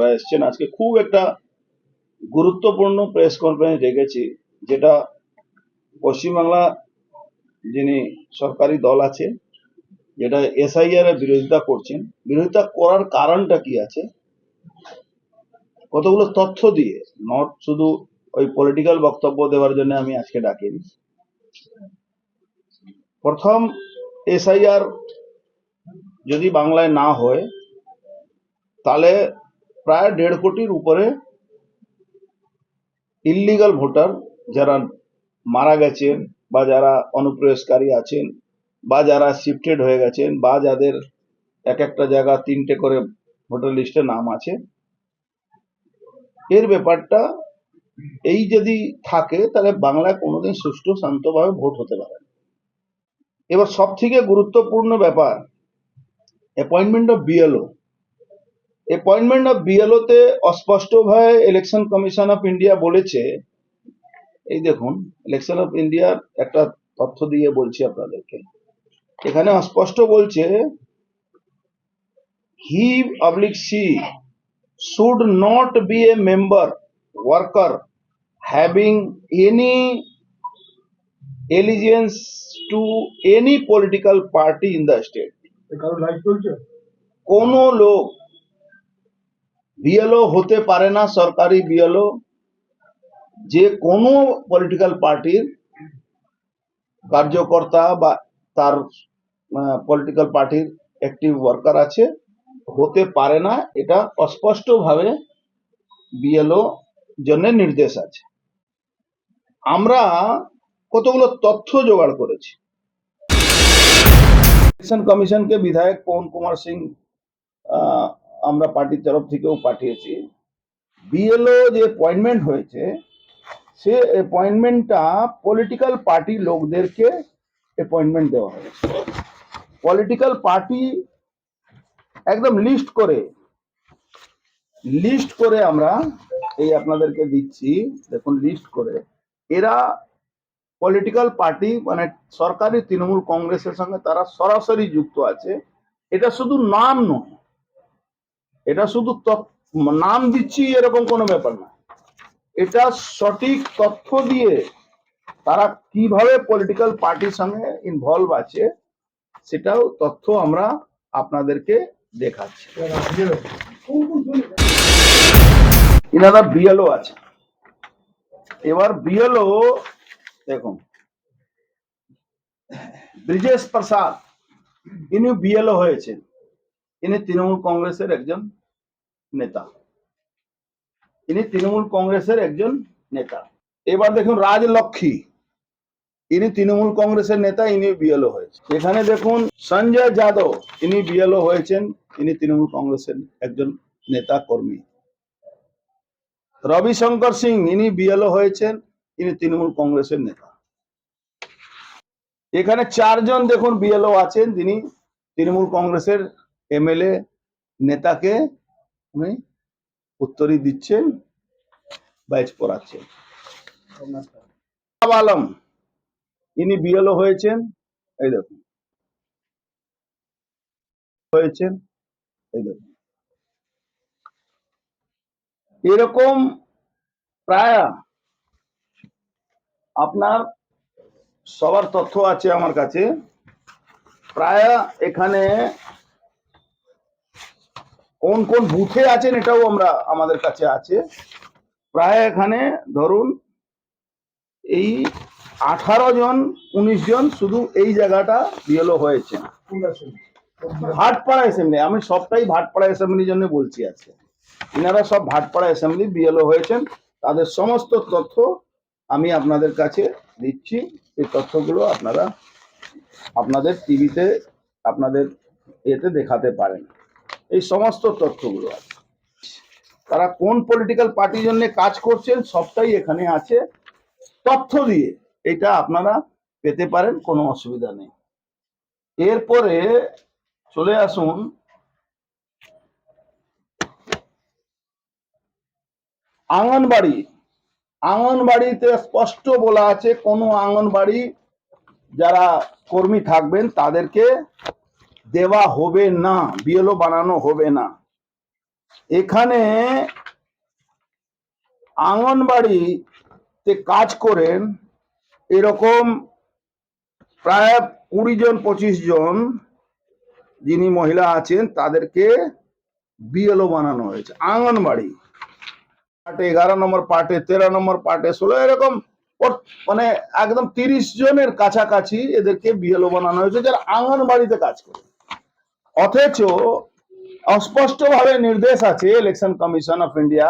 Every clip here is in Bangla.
ওনারা এসছেন। আজকে খুব একটা গুরুত্বপূর্ণ প্রেস কনফারেন্স রেখেছি যেটা পশ্চিমবাংলা যিনি সরকারি দল আছে, যেটা এসআইআর এর বিরোধিতা করছেন। বিরোধিতা করার কারণটা কি আছে? কতগুলো তথ্য দিয়ে নট শুধু ওই পলিটিক্যাল বক্তব্য দেওয়ার জন্য আমি আজকে ডাকিনি। প্রথম এসআইআর যদি বাংলায় না হয়, তাহলে প্রায় দেড় কোটির উপরে ইল্লিগাল ভোটার যারা মারা গেছেন বা যারা অনুপ্রবেশকারী আছেন বা যারা শিফটেড হয়ে গেছেন বা যাদের এক একটা জায়গা তিনটে করে ভোটার লিস্টে নাম আছে, এর ব্যাপারটা এই যদি থাকে তাহলে বাংলায় কোনোদিন সুষ্ঠু শান্তভাবে ভোট হতে পারে। এবার সব থেকে গুরুত্বপূর্ণ ব্যাপার appointment of BLO appointment of BLO তে অস্পষ্টভাবে ইলেকশন কমিশন অফ ইন্ডিয়া বলেছে। এই দেখুন ইলেকশন অফ ইন্ডিয়ার একটা তথ্য দিয়ে বলছি আপনাদেরকে। এখানে অস্পষ্ট বলছে he oblique she should not be a member worker having any allegiance to any political party in the state কোনো লোক বিএলও হতে পারে না, সরকারি বিএলও যে কোনো পলিটিক্যাল পার্টির কার্যকর্তা বা তার পলিটিক্যাল পার্টির অ্যাক্টিভ ওয়ার্কার আছে, হতে পারে না, এটা অস্পষ্টভাবে বিএলও জন্য নির্দেশ আছে। আমরা কতগুলো তথ্য জোগাড় করেছি? ইলেকশন কমিশনকে বিধায়ক পবন কুমার সিং আমরা পার্টির তরফ থেকেও পাঠিয়েছি। বিএলও যে অ্যাপয়েন্টমেন্ট হয়েছে, সে অ্যাপয়েন্টমেন্টটা পলিটিক্যাল পার্টি লোকদেরকে অ্যাপয়েন্টমেন্ট দেওয়া হয়েছে। পলিটিক্যাল পার্টি একদম লিস্ট করে লিস্ট করে আমরা এই আপনাদেরকে দিচ্ছি। দেখুন লিস্ট করে। এরা পলিটিক্যাল পার্টি মানে সরকারি তৃণমূল কংগ্রেসের সঙ্গে তারা সরাসরি যুক্ত আছে। এটা শুধু নাম নয় এটা শুধু নাম দিচ্ছি এরকম কোনো ব্যাপার না। এটা সঠিক তথ্য দিয়ে তারা কীভাবে পলিটিক্যাল পার্টির সঙ্গে ইনভলভ আছে, সেটাও তথ্য আমরা আপনাদেরকে দেখাচ্ছি। ইনারা বিএলও আছে। এবার বিএলও দেখুন। ব্রিজেশ প্রসাদ ইনি বিএলও হয়েছেন। ইনি তৃণমূল কংগ্রেসের একজন নেতা। ইনি তৃণমূল কংগ্রেসের একজন নেতা। এবার দেখুন রাজলক্ষ্মী। ইনি তৃণমূল কংগ্রেসের নেতা, ইনি বিএলও হয়েছে এখানে দেখুন সঞ্জয় যাদব, ইনি বিএলও হয়েছেন, ইনি তৃণমূল কংগ্রেসের একজন নেতা কর্মী। রবিশঙ্কর সিং, ইনি বিএলও হয়েছেন, ইনি তৃণমূল কংগ্রেসের নেতা। এখানে চারজন দেখুন বিএলও আছেন, যিনি তৃণমূল কংগ্রেসের এমএলএ নেতাকে উনি উত্তরই দিচ্ছেন ব্যাচ পড়াচ্ছেন। আলম, ইনি বিএলও হয়েছেন, এই দেখুন। হয়েছেন, এই দেখুন। এরকম প্রায় আপনার সবার তথ্য আছে আমার কাছে। প্রায় এখানে কোন কোন বুথে আছেন এটাও আমরা আমাদের কাছে আছে। প্রায় এখানে ধরুন এই আঠারো জন, উনিশ জন শুধু এই জায়গাটা বিএলও হয়েছে। ভাটপাড়া অ্যাসেম্বলি আমি সবটাই ভাটপাড়া অ্যাসেম্বলির জন্য বলছি আজকে। এনারা সব ভাটপাড়া অ্যাসেম্বলি বিএলও হয়েছেন, তাদের সমস্ত তথ্য আমি আপনাদের কাছে দিচ্ছি। এই তথ্যগুলো আপনারা আপনাদের টিভিতে আপনাদের এতে দেখাতে পারেন। এই সমস্ত তথ্যগুলো আছে। তারা কোন পলিটিক্যাল পার্টির জন্য কাজ করছেন সবটাই এখানে আছে। তথ্য দিয়ে এটা আপনারা পেতে পারেন, কোনো অসুবিধা নেই। এরপরে চলে আসুন। আঙ্গনবাড়ি। আঙ্গনবাড়িতে স্পষ্ট বলা আছে, কোনো আঙ্গনবাড়ি যারা কর্মী থাকবেন তাদেরকে দেওয়া হবে না বিএলও বানানো হবে না। এখানে আঙ্গনবাড়িতে কাজ করেন এরকম প্রায় কুড়ি জন, পঁচিশ জন যিনি মহিলা আছেন, তাদেরকে বিএলও বানানো হয়েছে, আঙ্গনবাড়ি। পার্টে এগারো নম্বর, পার্টে তেরো নম্বর, পার্টে ষোলো, এরকম মানে একদম তিরিশ জনের কাছাকাছি এদেরকে বিএলও বানানো হয়েছে, যারা আঙ্গনবাড়িতে কাজ করে। অথচ অস্পষ্টভাবে নির্দেশ আছে ইলেকশন কমিশন অফ ইন্ডিয়া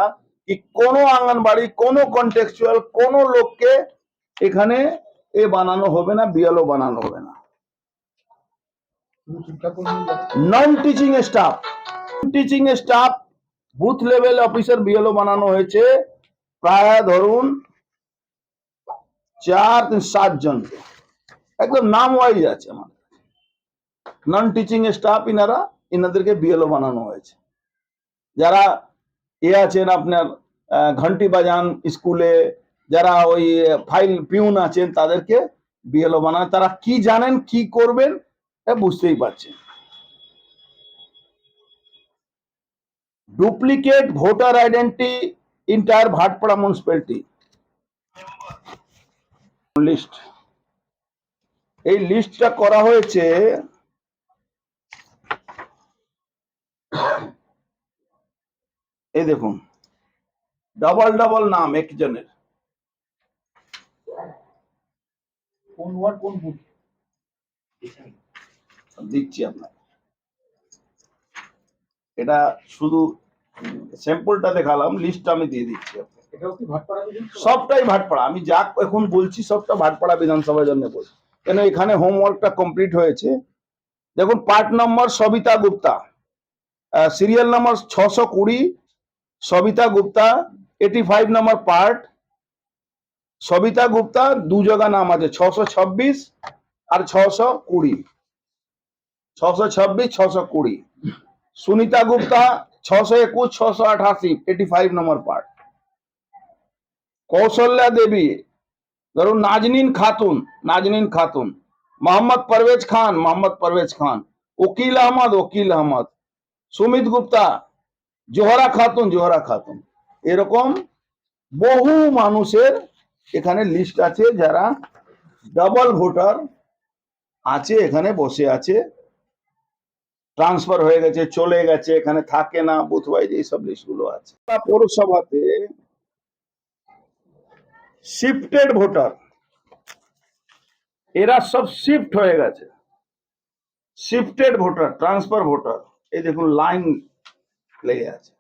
কি কোন আঙ্গনবাড়ি, কোন কন্টেক্সচুয়াল কোন লোককে এখানে এ বানানো হবে না বিএলও বানানো হবে না। Non teaching staff teaching staff booth level officer BLO বানানো হয়েছে প্রায় ধরুন চার তিন সাত জনকে। একদম নাম ওয়াইজ আছে আমার। নন টিচিং স্টাফ ইনারা ইনাদেরকে বিএলও বানানো হয়েছে। যারা এ আছেন আপনার ঘন্টি বাজান স্কুলে, যারা ওই ফাইল পিউন আছেন, তাদেরকে বিএলও বানান। তারা কি জানেন, কি করবেন বুঝতেই পারছেন। Duplicate voter identity entire Bhatpara municipality list. এই লিস্টটা করা হয়েছে এই দেখুন ডাবল ডাবল নাম একজনের কোন ওয়ার্ড কোন বুথ দিচ্ছি আপনার এটা শুধু স্যাম্পলটা দেখালাম লিস্টটা আমি দিয়ে দিচ্ছি? সবটাই ভাটপাড়া। আমি যা এখন বলছি সবটা ভাটপাড়া বিধানসভার জন্য বলছি। কেন এখানে হোমওয়ার্কটা কমপ্লিট হয়েছে? দেখুন part number Sabita Gupta serial number ছশো কুড়ি Sabita Gupta eighty five number part Sabita Gupta, দু জায়গা নাম আছে, ছশো ছাব্বিশ আর ছশো কুড়ি। ছশো ছাব্বিশ, ছশো কুড়ি। সুনিতা গুপ্তা, ছশো একুশ, ছশো আঠাশি এইটি ফাইভ নম্বর পার্ট কৌশल्या দেবী, ধরুন নাজনীন খাতুন নাজনীন খাতুন। মোহাম্মদ পারভেজ খান, মোহাম্মদ পারভেজ খান। ওকিল আহমদ ওকিল আহমদ। সুমিত গুপ্তা জোহরা খাতুন জোহরা খাতুন। এরকম বহু মানুষের এখানে লিস্ট আছে যারা ডাবল ভোটার আছে, এখানে বসে আছে। ট্রান্সফার হয়ে গেছে, চলে গেছে, এখানে থাকে না বুথ ওয়াইজ এইসব লিস্টগুলো আছে। পৌরসভাতে শিফটেড ভোটার এরা সব শিফট হয়ে গেছে। শিফটেড ভোটার ট্রান্সফার ভোটার এই দেখুন লাইন লেগে আছে।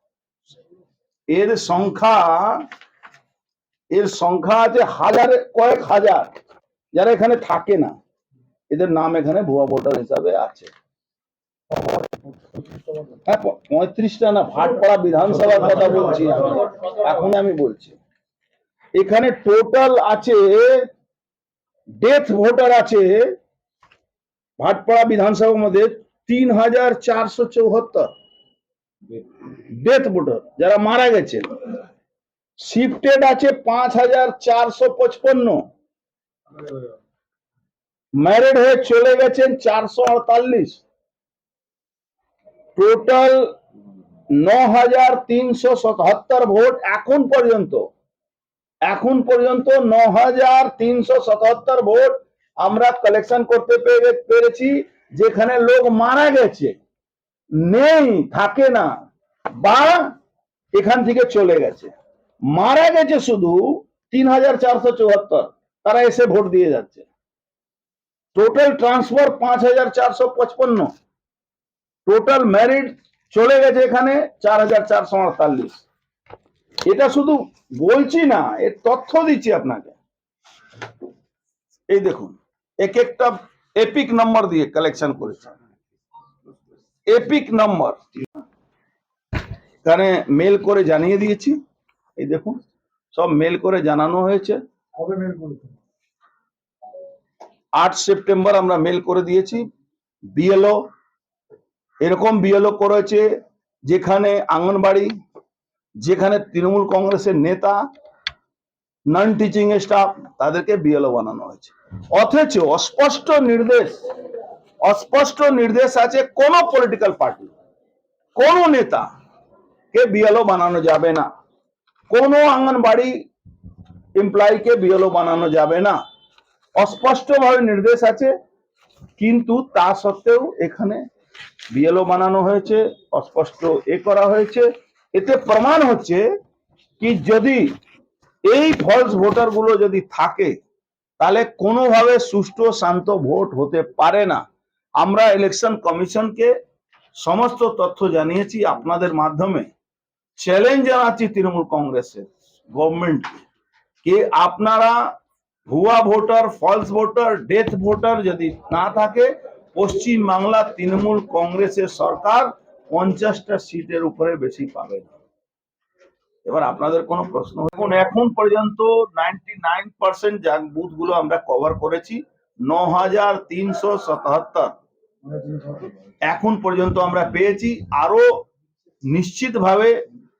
এর সংখ্যা এর সংখ্যা আছে হাজারে, কয়েক হাজার, যারা এখানে থাকে না। এদের নাম এখানে ভুয়া ভোটার হিসাবে আছে। হ্যাঁ পঁয়ত্রিশটা না, ভাটপাড়া বিধানসভার কথা বলছি এখন আমি বলছি। এখানে টোটাল আছে ডেথ ভোটার আছে, ভাটপাড়া বিধানসভার মধ্যে তিন হাজার চারশো চৌহত্তর। ডেথ ভোটার যারা মারা গেছেন শিফটেড আছে পাঁচ হাজার চারশো পঁচপন্ন। ম্যারিড হয়ে চলে গেছেন চারশো আটতাল্লিশ। টোটাল ন হাজার তিনশো সতহত্তর ভোট এখন পর্যন্ত। এখন পর্যন্ত ন হাজার তিনশো সাতাত্তর ভোট আমরা কালেকশন করতে পেরে- পেরেছি, যেখানে লোক মারা গেছে। নেই, থাকে না, বা এখান থেকে চলে গেছে। মারা গেছে শুধু তিন হাজার চারশো চুয়াত্তর, তারা এসে ভোট দিয়ে যাচ্ছে। টোটাল ট্রান্সফার পাঁচ হাজার চারশো পঁচপন্ন। টোটাল ম্যারিড চলে গেছে এখানে চার হাজার চারশো আটতাল্লিশ। এটা শুধু বলছি না, এর তথ্য দিচ্ছি আপনাকে। এই দেখুন, এক একটা এপিক নম্বর দিয়ে কালেকশন করেছে। EPIC number. এখানে মেল করে জানিয়ে দিয়েছি। এই দেখুন সব মেল করে জানানো হয়েছে। আট সেপ্টেম্বর আমরা মেল করে দিয়েছি। বিএলও এরকম বিএলও করেছে যেখানে আঙ্গনবাড়ি যেখানে তৃণমূল কংগ্রেসের নেতা নন টিচিং স্টাফ তাদেরকে বিএলও বানানো হয়েছে। অথচ অস্পষ্ট নির্দেশ অস্পষ্ট নির্দেশ আছে, কোন পলিটিক্যাল পার্টি কোন নেতা কে বিএলও বানানো যাবে না। কোনো আঙ্গনবাড়ি এমপ্লয়িকে বিএলও বানানো যাবে না। অস্পষ্টভাবে নির্দেশ আছে, কিন্তু তা সত্ত্বেও এখানে বিএলও বানানো হয়েছে, অস্পষ্ট এ করা হয়েছে। এতে প্রমাণ হচ্ছে কি যদি এই ফলস ভোটারগুলো যদি থাকে, তাহলে কোনোভাবে সুষ্ঠু শান্ত ভোট হতে পারে না। আমরা ইলেকশন কমিশনকে সমস্ত তথ্য জানিয়েছি আপনাদের মাধ্যমে। চ্যালেঞ্জ জানাচ্ছি তৃণমূল কংগ্রেসের গভর্নমেন্ট কে। আপনারা ভুয়া voter false voter death voter যদি না থাকে পশ্চিম বাংলা তৃণমূল কংগ্রেসের সরকার পঞ্চাশটা সিটের উপরে বেশি পাবে না। এবার আপনাদের কোনো প্রশ্ন? এখন এখন পর্যন্ত নাইনটি নাইন পার্সেন্ট বুথগুলো আমরা কভার করেছি। ন হাজার তিনশো সাতাত্তর এখন পর্যন্ত আমরা পেয়েছি। আরও নিশ্চিতভাবে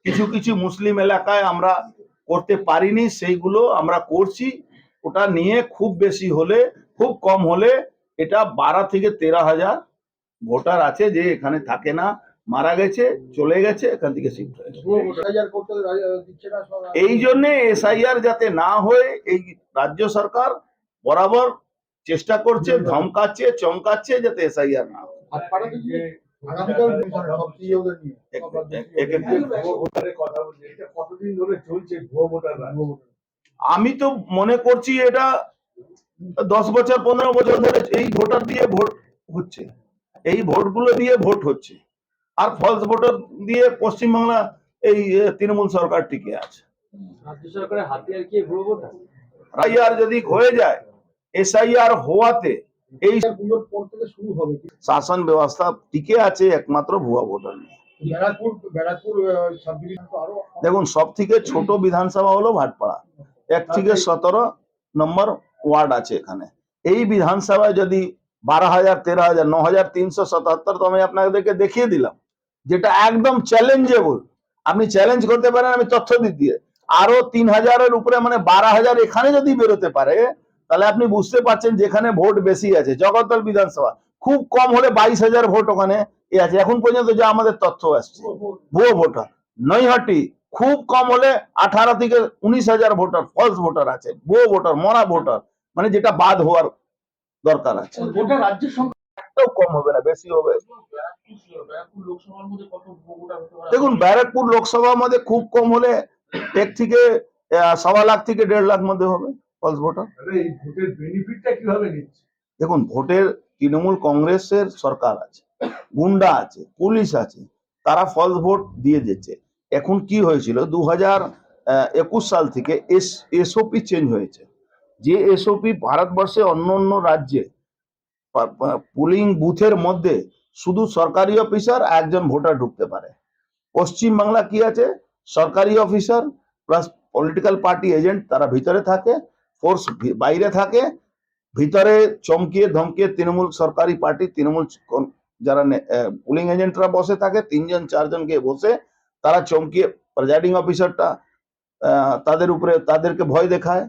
কিছু কিছু মুসলিম এলাকায় আমরা করতে পারিনি সেইগুলো আমরা করছি। ওটা নিয়ে খুব বেশি হলে খুব কম হলে এটা বারো থেকে তেরো হাজার ভোটার আছে যে এখানে থাকে না মারা গেছে চলে গেছে এখান থেকে শিফট হয়েছে এই জন্য এসআইআর যাতে না হয়ে এই রাজ্য সরকার বরাবর চেষ্টা করছে ধমকাচ্ছে চমকাচ্ছে যাতে এসআইআর না হয়। ধরে চলছে ভুয়ো ভোটাররা আমি তো মনে করছি এটা দশ বছর পনেরো বছর ধরে এই ভোটার দিয়ে ভোট হচ্ছে। এই ভোটগুলো দিয়ে ভোট হচ্ছে। আর ফলস ভোটার দিয়ে পশ্চিমবাংলা এই তৃণমূল সরকার টিকে আছে। রাজ্য সরকারের হাতিয়ার কি ভুয়ো ভোটার? যদি হয়ে যায় এসআইআর হওয়াতে এই শুরু হবে শাসন ব্যবস্থা টিকে আছে একমাত্র ভুয়া ভোটার নিয়ে। দেখুন সব থেকে ছোট বিধানসভা হলো ভাটপাড়া। এক থেকে সতেরো নম্বর ওয়ার্ড আছে এখানে। এই বিধানসভায় যদি বারো হাজার তেরো হাজার ন হাজার তিনশো সাতাত্তর তো আমি আপনাদেরকে দেখিয়ে দিলাম যেটা একদম চ্যালেঞ্জেবল আপনি চ্যালেঞ্জ করতে পারেন আমি তথ্য দিয়ে। আরও তিন হাজারের উপরে মানে বারো হাজার এখানে যদি বেরোতে পারে তাহলে আপনি বুঝতে পারছেন যেখানে ভোট বেশি আছে। জগদ্দল বিধানসভা। খুব কম হলে বাইশ হাজার ভোট ওখানে এ আছে। এখন পর্যন্ত যা আমাদের তথ্য আসছে। ভুয়ো ভোটার। নৈহাটি খুব কম হলে আঠারো থেকে উনিশ হাজার ভোটার ফলস ভোটার আছে। ভুয়ো ভোটার মরা ভোটার। মানে যেটা বাদ হওয়ার দরকার আছে। রাজ্যের সংখ্যা একটাও কম হবে না বেশি হবে। দেখুন ব্যারাকপুর লোকসভার মধ্যে খুব কম হলে এক থেকে সवा লাখ থেকে দেড় লাখ মধ্যে হবে। ফলস ভোটার এই ভোটের বেনিফিটটা কীভাবে নিচ্ছে? দেখুন ভোটের তৃণমূল কংগ্রেসের সরকার আছে গুন্ডা আছে পুলিশ আছে তারা ফলস ভোট দিয়ে দিচ্ছে। এখন কি হয়েছিল? দু হাজার একুশ সাল থেকে এস এসওপি চেঞ্জ হয়েছে। যে এসওপি ভারতবর্ষে অন্য অন্য রাজ্যে পুলিং বুথের মধ্যে শুধু সরকারি অফিসার একজন ভোটার ঢুকতে পারে। পশ্চিম বাংলা কি আছে? সরকারি officer plus political party agent তারা ভিতরে থাকে। ফোর্স বাইরে থাকে, ভিতরে চমকিয়ে ধমকিয়ে তৃণমূল সরকারি পার্টি, তৃণমূল যারা পুলিং এজেন্টরা বসে থাকে, তিনজন, চারজন গিয়ে বসে, তারা চমকিয়ে প্রেজাইডিং অফিসারটা তাদের উপরে, তাদেরকে ভয় দেখায়,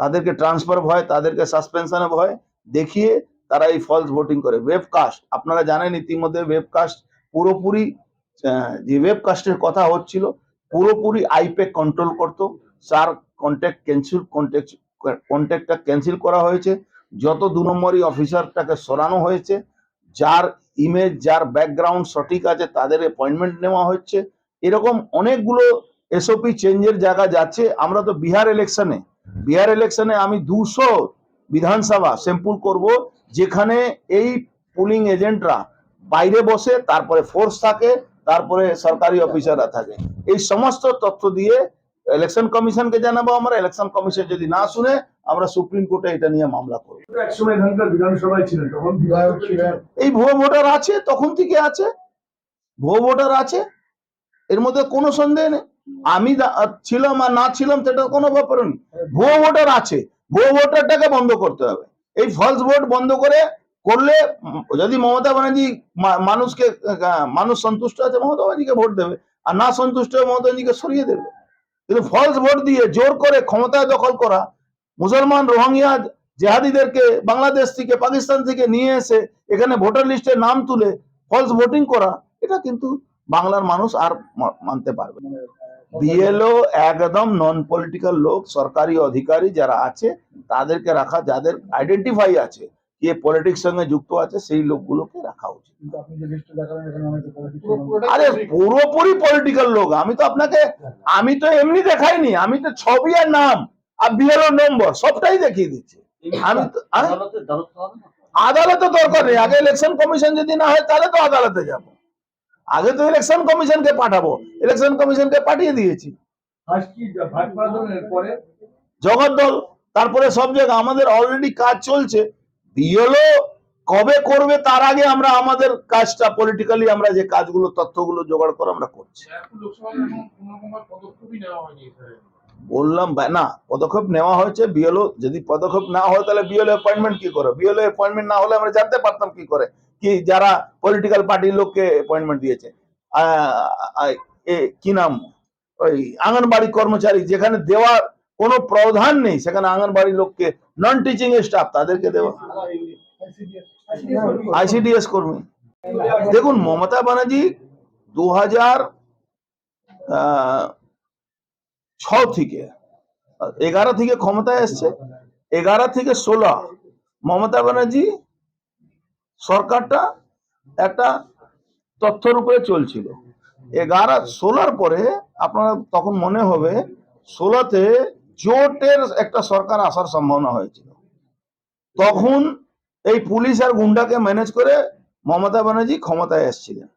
তাদেরকে ট্রান্সফার ভয়, তাদেরকে সাসপেনশনে ভয় দেখিয়ে তারা এই ফলস ভোটিং করে। ওয়েবকাস্ট আপনারা জানেন ইতিমধ্যে ওয়েবকাস্ট পুরোপুরি যে ওয়েবকাস্টের কথা হচ্ছিল, পুরোপুরি আইপে কন্ট্রোল করতো স্যার কন্ট্যাক্ট ক্যান্সেল কন্ট্যাক্ট কন্ট্যাক্টটা ক্যান্সেল করা হয়েছে। যত দু নম্বরই অফিসারটাকে সরানো হয়েছে, যার ইমেজ যার ব্যাকগ্রাউন্ড সঠিক আছে, তাদের অ্যাপয়েন্টমেন্ট নেওয়া হচ্ছে। এরকম অনেকগুলো এসওপি চেঞ্জের জায়গা যাচ্ছে। আমরা তো বিহার ইলেকশনে বিহার ইলেকশনে আমি দুশো বিধানসভা স্যাম্পল করব, যেখানে এই পুলিং এজেন্টরা বাইরে বসে, তারপরে ফোর্স থাকে, তারপরে সরকারি অফিসাররা থাকে। এই সমস্ত তথ্য দিয়ে ইলেকশন কমিশনকে জানাব আমরা ইলেকশন কমিশন যদি না শুনে আমরা সুপ্রিম কোর্টে এটা নিয়ে মামলা করব। এই ভুয়ো ভোটার আছে তখন থেকে আছে। ভুয়ো ভোটার আছে এর মধ্যে কোনো সন্দেহ নেই। আমি ছিলাম আর না ছিলাম সেটা কোনো ব্যাপার নেই। ভুয়ো ভোটার আছে ভুয়ো ভোটারটাকে বন্ধ করতে হবে। এই ফলস ভোট বন্ধ করে করলে যদি মমতা ব্যানার্জি মানুষকে মানুষ সন্তুষ্ট আছে মমতা ব্যানার্জিকে ভোট দেবে। আর না সন্তুষ্ট হয়ে মমতা ব্যানার্জিকে সরিয়ে দেবে। কিন্তু ফলস ভোট দিয়ে জোর করে ক্ষমতায় দখল করা মুসলমান রোহিঙ্গা জেহাদিদেরকে বাংলাদেশ থেকে, পাকিস্তান থেকে নিয়ে এসে এখানে ভোটার লিস্টে নাম তুলে ফলস ভোটিং করা, এটা কিন্তু বাংলার মানুষ আর মানতে পারবে বিএলও একদম নন পলিটিক্যাল লোক, সরকারি অধিকারী যারা আছে, তাদেরকে রাখা, যাদের আইডেন্টিফাই আছে, কে পলিটিক্স সঙ্গে যুক্ত আছে, সেই লোকগুলোকে রাখা উচিত। আরে পুরোপুরি পলিটিক্যাল লোক। আমি তো আপনাকে আমি তো এমনি দেখাইনি। আমি তো ছবি আর নাম আর বিএলও নম্বর সবটাই দেখিয়ে দিচ্ছি। আমি আদালতে দরকার নেই। আগে ইলেকশন কমিশন যদি না হয় তাহলে তো আদালতে যাব। আগে তো ইলেকশন কমিশনকে পাঠাবো। ইলেকশন কমিশনকে পাঠিয়ে দিয়েছি। জগদ্দল। তারপরে সব জায়গা আমাদের অলরেডি কাজ চলছে। বিএলও কবে করবে তার আগে আমরা আমাদের কাজটা পলিটিক্যালি আমরা যে কাজগুলো তথ্যগুলো জোগাড় করে আমরা করছি। বললাম না পদক্ষেপ নেওয়া হয়েছে বিএলও যদি পদক্ষেপ না হয় তাহলে বিএলও অ্যাপয়েন্টমেন্ট কি করে? বিএলও অ্যাপয়েন্টমেন্ট না হলে আমরা জানতে পারতাম কি করে কি যারা পলিটিক্যাল পার্টির লোককে অ্যাপয়েন্টমেন্ট দিয়েছে। আহ, আহ, এ কি নাম? ওই আঙ্গনবাড়ি কর্মচারী যেখানে দেওয়ার কোনো প্রধান নেই সেখানে আঙ্গনবাড়ি লোককে নন টিচিং স্টাফ তাদেরকে দেওয়া। আইসিডিএস কর্মী। দেখুন, মমতা ব্যানার্জি দু হাজার ছ থেকে, এগারো থেকে ক্ষমতায় এসছে, এগারো থেকে ষোলো। মমতা ব্যানার্জি সরকারটা একটা তথ্যর উপরে চলছিল। এগারো, ষোলোর পরে আপনার তখন মনে হবে, ষোলোতে জোটের একটা সরকার আসার সম্ভাবনা হয়েছিল। তখন এই পুলিশ আর গুন্ডাকে ম্যানেজ করে মমতা ব্যানার্জি ক্ষমতায় এসেছিলেন।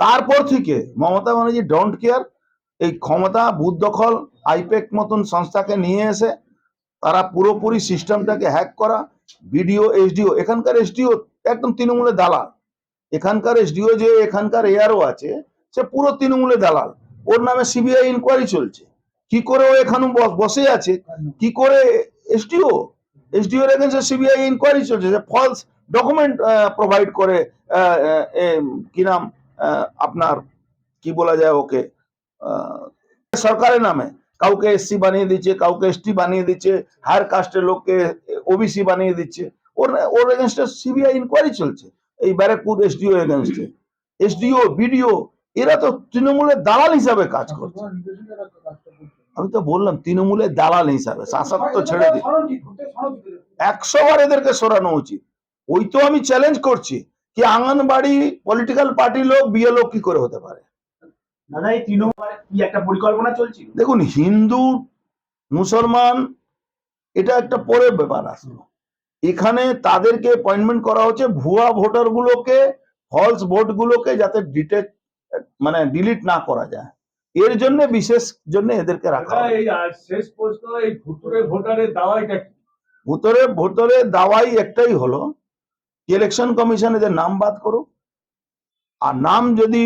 তারপর থেকে মমতা ব্যানার্জি ডোন্ট কেয়ার এই ক্ষমতা, বুথ দখল আইপেক মতন সংস্থাকে নিয়ে এসে তারা পুরোপুরি সিস্টেমটাকে হ্যাক করা, বিডিও, এসডিও, এখানকার এসডিও একদম তৃণমূলের দালাল। এখানকার এসডিও যে, এখানকার এআরও আছে, সে পুরো তৃণমূলের দালাল। ওর নামে সিবিআই ইনকোয়ারি চলছে। কি করে ও এখানে বসে আছে? কি করে এসডিও? এসডিও এর এগেন্সে সিবিআই ইনকোয়ারি চলছে, যে ফলস ডকুমেন্ট প্রোভাইড করে কি নাম আপনার, কি বলা যায় ওকে সরকারের নামে। কাউকে এসসি বানিয়ে দিচ্ছে, কাউকে এসটি বানিয়ে দিচ্ছে হায়ার কাস্টের লোককে ওবিসি বানিয়ে দিচ্ছে। ওর ওর এগেনস্টে সিবিআই ইনকোয়ারি চলছে, এই ব্যারাকপুর এসডিও এগেনস্টে এসডিও বিডিও এরা তো তৃণমূলের দালাল হিসাবে কাজ করছে। আমি তো বললাম তৃণমূলের দালাল হিসাবে শাসক তো ছেড়ে দিই একশো বার এদেরকে সরানো উচিত। ওই তো আমি চ্যালেঞ্জ করছি কি আঙ্গনবাড়ি পলিটিক্যাল পার্টি লোক বিয়ে লোক কি করে হতে পারে? দাদা এই তৃণমূল কি একটা পরিকল্পনা চলছিল দেখুন হিন্দু মুসলমান এটা একটা পরের ব্যাপার আসলো এখানে তাদেরকে অ্যাপয়েন্টমেন্ট করা হচ্ছে ভুয়া ভোটার গুলোকে ফলস ভোট গুলোকে যাতে ডিটেক্ট মানে ডিলিট না করা যায়। এর জন্য বিশেষ জন্য এদেরকে রাখা। এই শেষ প্রশ্ন এই ভুতুরে ভোটারের দাওয়াইটা কি? ভোটরে ভোটরে দাওয়াই একটাই হলো ইলেকশন কমিশন এদের নাম বাদ করুক আর নাম যদি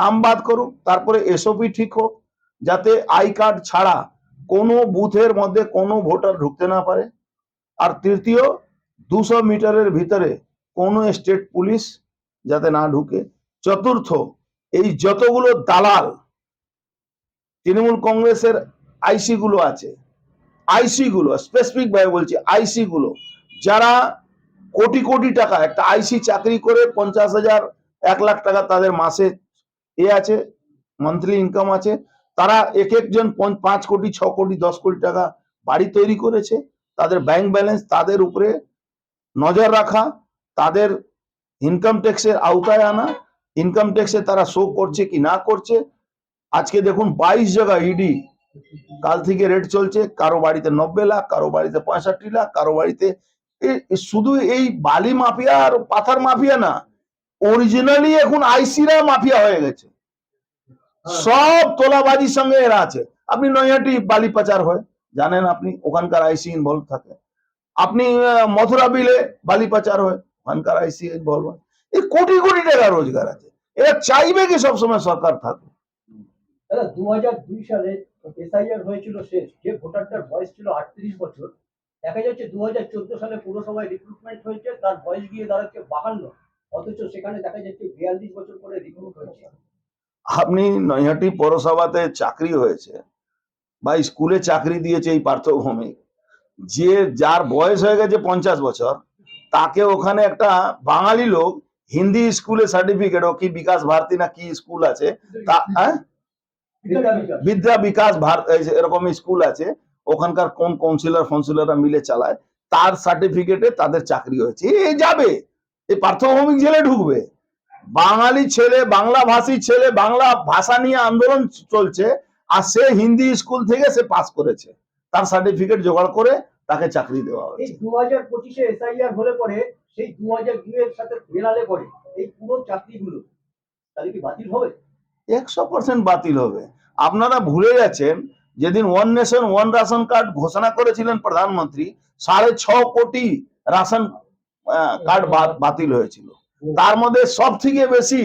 নাম বাদ করুক তারপরে এসওপি ঠিক হোক যাতে আই কার্ড ছাড়া কোনো বুথের মধ্যে কোনো ভোটার ঢুকতে না পারে। আর তৃতীয় দুশো মিটারের ভিতরে কোনো স্টেট পুলিশ যাতে না ঢুকে। চতুর্থ এই যতগুলো দালাল তৃণমূল কংগ্রেসের আইসি গুলো আছে। আইসি গুলো স্পেসিফিক ভাবে বলছি আইসি গুলো যারা কোটি কোটি টাকা, একটা আইসি চাকরি করে পঞ্চাশ হাজার, এক লাখ টাকা তাদের মাসে এ আছে মান্থলি ইনকাম আছে। তারা এক একজন পাঁচ কোটি, ছ কোটি, দশ কোটি টাকা বাড়ি তৈরি করেছে। তাদের ব্যাংক ব্যালেন্স তাদের উপরে নজর রাখা, তাদের ইনকাম ট্যাক্সের আওতায় আনা ইনকাম ট্যাক্সে তারা শো করছে কি না করছে আজকে দেখুন বাইশ জায়গা ইডি কাল থেকে রেট চলছে কারও বাড়িতে নব্বই লাখ কারও বাড়িতে পঁয়ষট্টি লাখ কারও বাড়িতে শুধু এই বালি মাফিয়া আর পাথার মাফিয়া না অরিজিনালি এখন আইসিরা মাফিয়া হয়ে গেছে। সব তোলাবাজির সঙ্গে এরা আছে। আপনি নৈহাটি বালি পাচার হয় জানেন আপনি ওখানকার আইসি ইনভলভ থাকে। আপনি মথুরা বিলে বালি পাচার হয় ওখানকার আইসি ইনভলভ হয়। এই কোটি কোটি টাকা রোজগার আছে। এরা চাইবে কি সবসময় সরকার থাকুক। দাদা দু হাজার দুই সালে এসআইআর হয়েছিল শেষ। যে ভোটারটার বয়স ছিল আটত্রিশ বছর, দেখা যাচ্ছে দু হাজার চোদ্দ সালে পুরসভায় রিক্রুটমেন্ট হয়েছে, তার বয়স গিয়ে দাঁড়াচ্ছে বাহান্ন, অথচ সেখানে দেখা যাচ্ছে বিয়াল্লিশ বছর করে রিক্রুট হয়েছে। আপনি নৈহাটি পৌরসভাতে চাকরি হয়েছে, বা স্কুলে চাকরি দিয়েছে এই পার্থভূমিক যে যার বয়স হয়ে গেছে পঞ্চাশ বছর, তাকে ওখানে একটা বাঙালি লোক হিন্দি স্কুলে সার্টিফিকেট ও কি বিকাশ ভারতী না কি স্কুল আছে, তা হ্যাঁ? বিদ্যা বিকাশ। ভারত এরকম স্কুল আছে ওখানকার কোন কাউন্সিলর ফাউন্সিলররা মিলে চালায় তার সার্টিফিকেটে তাদের চাকরি হয়েছে। এ যাবে এই পার্থভৌমিক জেলে ঢুকবে। বাঙালি ছেলে বাংলা ভাষী ছেলে বাংলা ভাষা নিয়ে আন্দোলন চলছে আর সে হিন্দি স্কুল থেকে সে পাস করেছে। তার সার্টিফিকেট জোগাড় করে তাকে চাকরি দেওয়া হয়েছে। দু হাজার পঁচিশে এসআইআর হলে পরে সেই দু হাজার দুই এর সাথে বেড়ালে পরে এই পুরো চাকরিগুলো তাহলে কি বাতিল হবে? একশো পার্সেন্ট বাতিল হবে। আপনারা ভুলে যাচ্ছেন যেদিন one nation one ration card ঘোষণা করেছিলেন প্রধানমন্ত্রী, সাড়ে ছ কোটি রাশন কার্ড বাতিল হয়েছিল। তার মধ্যে সব থেকে বেশি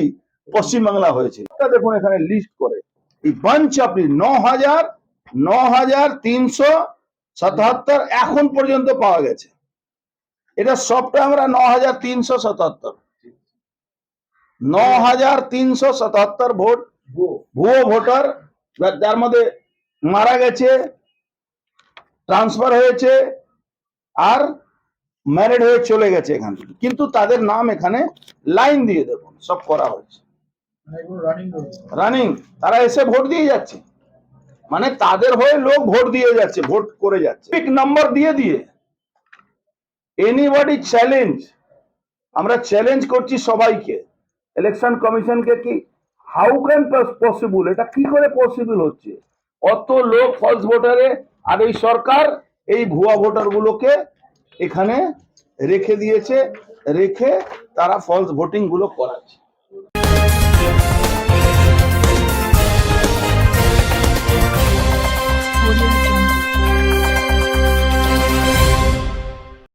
পশ্চিমবাংলা হয়েছিল। দেখুন এখানে লিস্ট করে। এই বাঞ্চ আপনি ন হাজার ন হাজার তিনশো সাতাত্তর এখন পর্যন্ত পাওয়া গেছে। এটা সবটা আমরা ন হাজার তিনশো সাতাত্তর। ন হাজার তিনশো সাতাত্তর ভোট। ভুয়ো ভোটার। যার মধ্যে মারা গেছে, ট্রান্সফার হয়েছে, আর ম্যারিড হয়ে চলে গেছে এখান থেকে। কিন্তু তাদের নাম এখানে লাইন দিয়ে দেখুন, সব করা হয়েছে। রানিং, তারা এসে ভোট দিয়ে যাচ্ছে। মানে তাদের হয়ে লোক ভোট দিয়ে যাচ্ছে, ভোট করে যাচ্ছে। ঠিক নাম্বার দিয়ে দিয়ে। এনিবডি চ্যালেঞ্জ আমরা চ্যালেঞ্জ করছি সবাইকে। ইলেকশন কমিশনকে কি হাউ ক্যান পসিবল এটা কি করে পসিবল হচ্ছে? অত লোক ফলস ভোটারে আর এই সরকার এই ভুয়া ভোটারগুলোকে এখানে রেখে দিয়েছে, রেখে তারা ফলস ভোটিংগুলো করাচ্ছে।